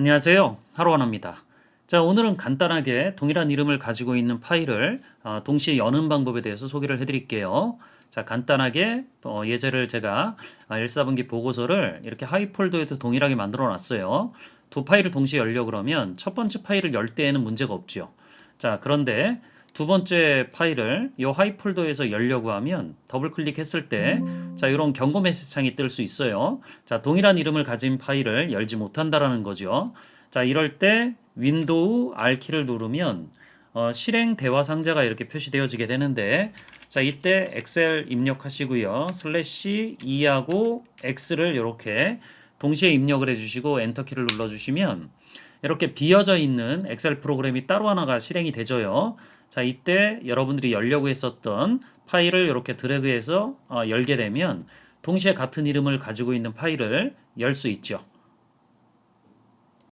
안녕하세요. 하루원입니다. 자, 오늘은 간단하게 동일한 이름을 가지고 있는 파일을 어, 동시에 여는 방법에 대해서 소개를 해드릴게요. 자, 간단하게 어, 예제를 제가 아, 1사분기 보고서를 이렇게 하위 폴더에도 동일하게 만들어 놨어요. 두 파일을 동시에 열려 그러면 첫 번째 파일을 열 때에는 문제가 없죠. 자, 그런데 두 번째 파일을 이 하위 폴더에서 열려고 하면 더블 클릭했을 때 자, 이런 경고 메시지 창이 뜰 수 있어요. 자, 동일한 이름을 가진 파일을 열지 못한다라는 거죠. 자, 이럴 때 윈도우 R 키를 누르면 어, 실행 대화 상자가 이렇게 표시되어지게 되는데 자, 이때 엑셀 입력하시고요. 슬래시 2하고 X를 이렇게 동시에 입력을 해 주시고 엔터 키를 눌러 주시면 이렇게 비어져 있는 엑셀 프로그램이 따로 하나가 실행이 되져요. 자, 이때 여러분들이 열려고 했었던 파일을 이렇게 드래그해서 어, 열게 되면 동시에 같은 이름을 가지고 있는 파일을 열 수 있죠.